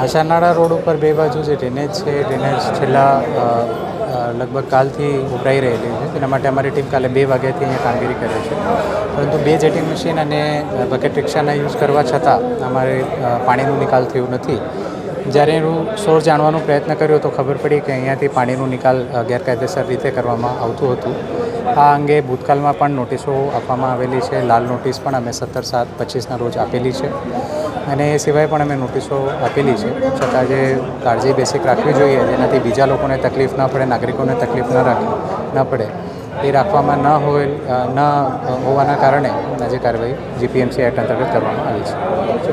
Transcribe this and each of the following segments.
આશાનાળા road ઉપર બે બાજુ જે ડ્રેનેજ છે ડ્રેનેજ છેલ્લા લગભગ કાલથી ઉભરાઈ રહેલી છે. તેના માટે અમારી ટીમ કાલે બે વાગ્યાથી અહીંયા કામગીરી કરે છે. પરંતુ બે જેટિંગ મશીન અને બકેટ રિક્ષાના યુઝ કરવા છતાં અમારે પાણીનો નિકાલ થયો નથી. જ્યારે એનું સોર જાણવાનો પ્રયત્ન કર્યો તો ખબર પડી કે અહીંયાથી પાણીનો નિકાલ ગેરકાયદેસર રીતે કરવામાં આવતું હતું. આ અંગે ભૂતકાળમાં પણ નોટિસો આપવામાં આવેલી છે. લાલ નોટિસ પણ અમે સત્તર સાત પચીસના રોજ આપેલી છે. અને એ સિવાય પણ અમે નોટિસો આપેલી છે. છતાં જે કાળજી બેસિક રાખવી જોઈએ જેનાથી બીજા લોકોને તકલીફ ન પડે નાગરિકોને તકલીફ ન રાખે ન પડે એ રાખવામાં ન હોય ન હોવાના કારણે આજે કાર્યવાહી જીપીએમસી એક્ટ અંતર્ગત કરવામાં આવી છે.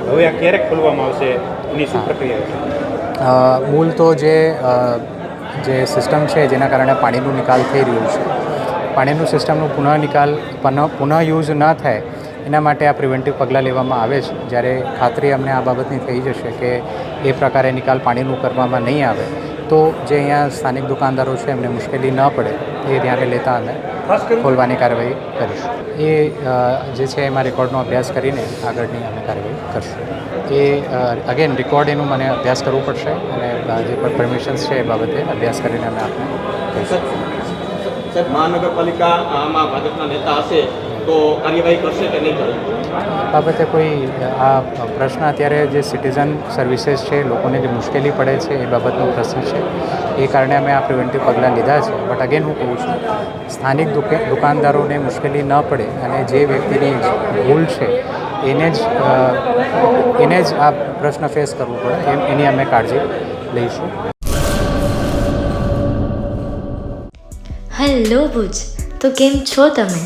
હવે આ ક્યારે ખોલવામાં આવશે? એની શું પ્રક્રિયા મૂળ તો જે જે સિસ્ટમ છે જેના કારણે પાણીનું નિકાલ થઈ રહ્યું છે. પાણીનું સિસ્ટમનું પુનઃ નિકાલ પુનઃ પુનઃ યુઝ ન થાય એના માટે આ પ્રિવેન્ટિવ પગલાં લેવામાં આવે છે. જ્યારે ખાતરી અમને આ બાબતની થઈ જશે કે એ પ્રકારે નિકાલ પાણીનું કરવામાં નહીં આવે તો જે અહીંયા સ્થાનિક દુકાનદારો છે એમને મુશ્કેલી ન પડે એ ધ્યાને લેતા અમે ખોલવાની કાર્યવાહી કરીશું. એ જે છે એમાં રેકોર્ડનો અભ્યાસ કરીને આગળની અમે કાર્યવાહી કરશું. એ અગેન રેકોર્ડ એનું મને અભ્યાસ કરવું પડશે અને જે પણ પરમિશન્સ છે એ બાબતે અભ્યાસ કરીને અમે આપને કહીશું સાહેબ મહાનગરપાલિકા આમાં ભાજપના નેતા હશે તો કાર્યવાહી કરશે કે નહીં કરે? બાબતે કોઈ આ પ્રશ્ન અત્યારે જે સિટીઝન સર્વિસીસ છે લોકોને જે મુશ્કેલી પડે છે એ બાબતનો પ્રશ્ન છે. એ કારણે અમે આ પ્રિવેન્ટિવ પગલાં લીધા છે. બટ અગેન હું કહું છું સ્થાનિક દુકે દુકાનદારોને મુશ્કેલી ન પડે અને જે વ્યક્તિની ભૂલ છે એને જ એને જ આ પ્રશ્ન ફેસ કરવો પડે. એમ એની અમે કાળજી લઈશું. હેલો ભુજ તો કેમ છો તમે?